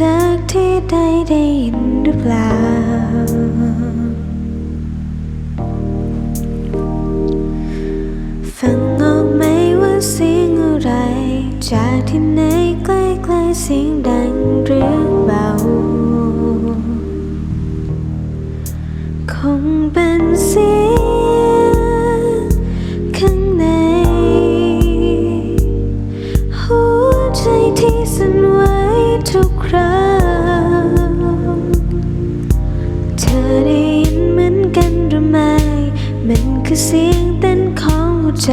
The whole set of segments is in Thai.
จากที่ใดได้ยินหรือเปล่า ฟังออกไหมว่าเสียงอะไร จากที่ไหนใกล้ๆเสียงดังหรือเบา คงเป็นเสียงข้างใน หัวใจที่สั่นไหวทุก คือเสียงเต้นของหัวใจ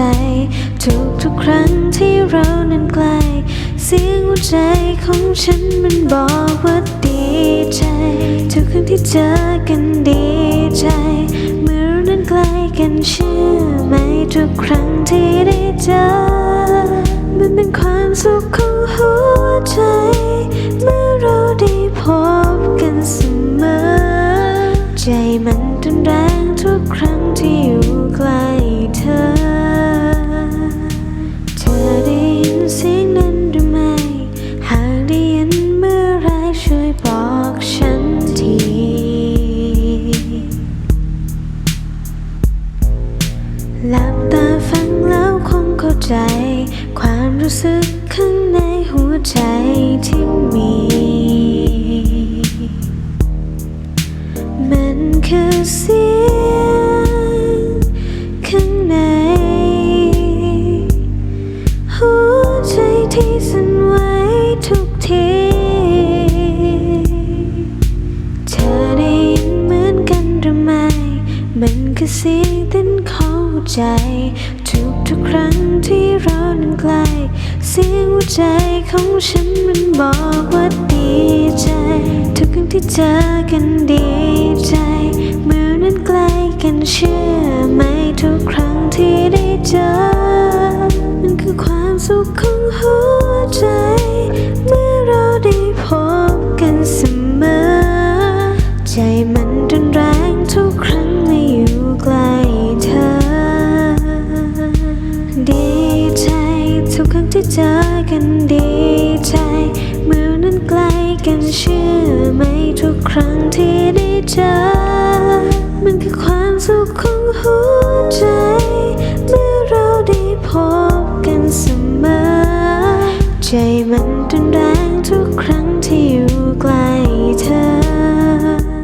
ทุกทุกครั้งที่เรานั้นใกล้เสียงหัวใจของฉันมันบอกว่าดีใจ ทุกครั้งที่เจอกันดีใจ เมื่อเรานั้นใกล้กันเชื่อไหมทุกครั้งที่ได้เจอ ใจ ความรู้สึกข้างในหัวใจที่มี มันคือเสียงข้างใน หัวใจที่สั่นไหวทุกทีเธอได้ยินเหมือนกันหรือไม่ มันคือเสียงเต้นของใจ ทุกครั้งที่เรานั้นใกล เสียงหัวใจของฉันมันบอกว่าดีใจ ทุกครั้งที่เจอกันดีใจเมื่อนั้นใกล้กันเชื่อไหมทุกครั้งที่ได้เจอ มันคือความสุขของหัวใจ เมื่อเราได้พบกันเสมอ เจอกันดีใจเมื่อนั้นใกล้กันเชื่อไหมทุกครั้งที่ได้เจอ มันคือความสุขของหัวใจ เมื่อเราได้พบกันเสมอ ใจมันรุนแรงทุกครั้งที่อยู่ใกล้เธอ